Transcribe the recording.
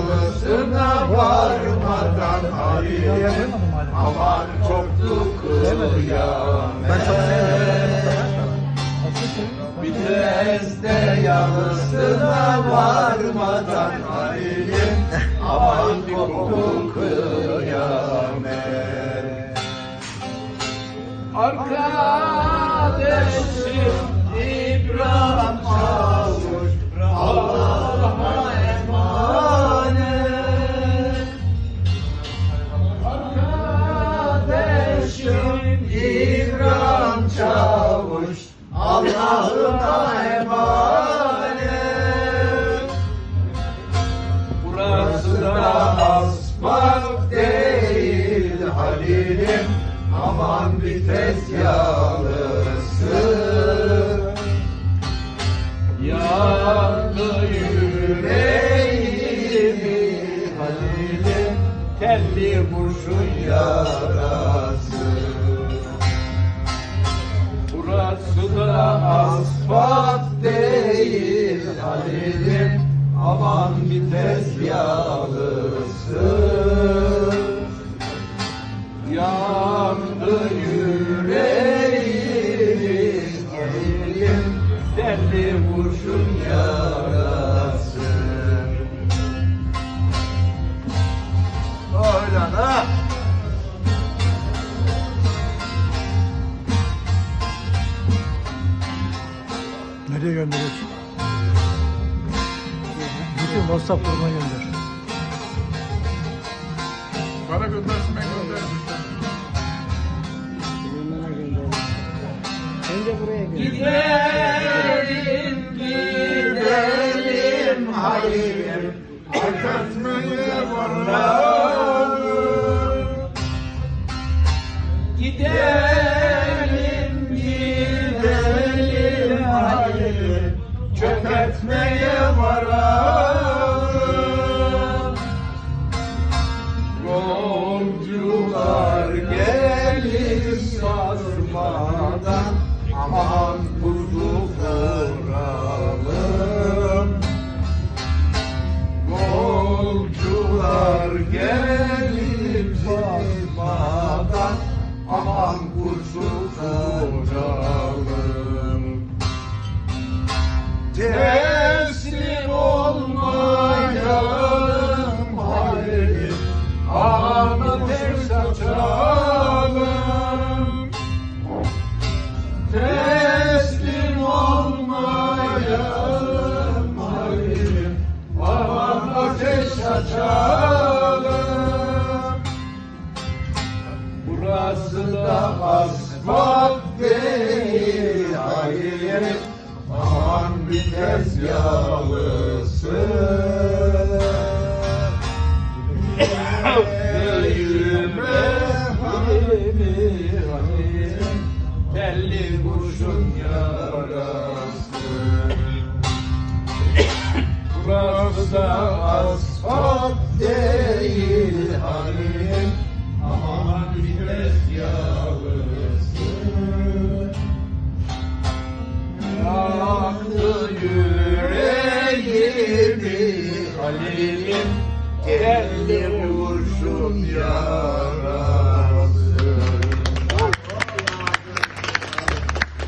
yalısına varmadan Halil'im Aman çoktu kıyamet. Bitmez de yalısına varmadan Halil'im Aman çoktu kıyamet Burası da asfalt değil Halil'im. Aman vites yalısı. Yandı Halil'im. Telli kurşun yarası Burası da asfalt değil Halil'im Aman vites yalısı. Yandı yüreğim Halil'im Deli kurşun yarası. Öyle Nereye gönderiyorsun? Bütün WhatsApp grubuna gönder. Bana göndersin ben gönderirim. Önce buraya gel. Gidelim gidelim hayır Ötmeye varalım Yolcular gelir sarmadan Aman kuzu vuralım. Yolcular gelir sarmadan Aman kuzu vuralım. Teslim yalısı Yüreğime halimi halim Telli kurşun yarası asfalt değil halim Halil'im Geldi kurşun yarası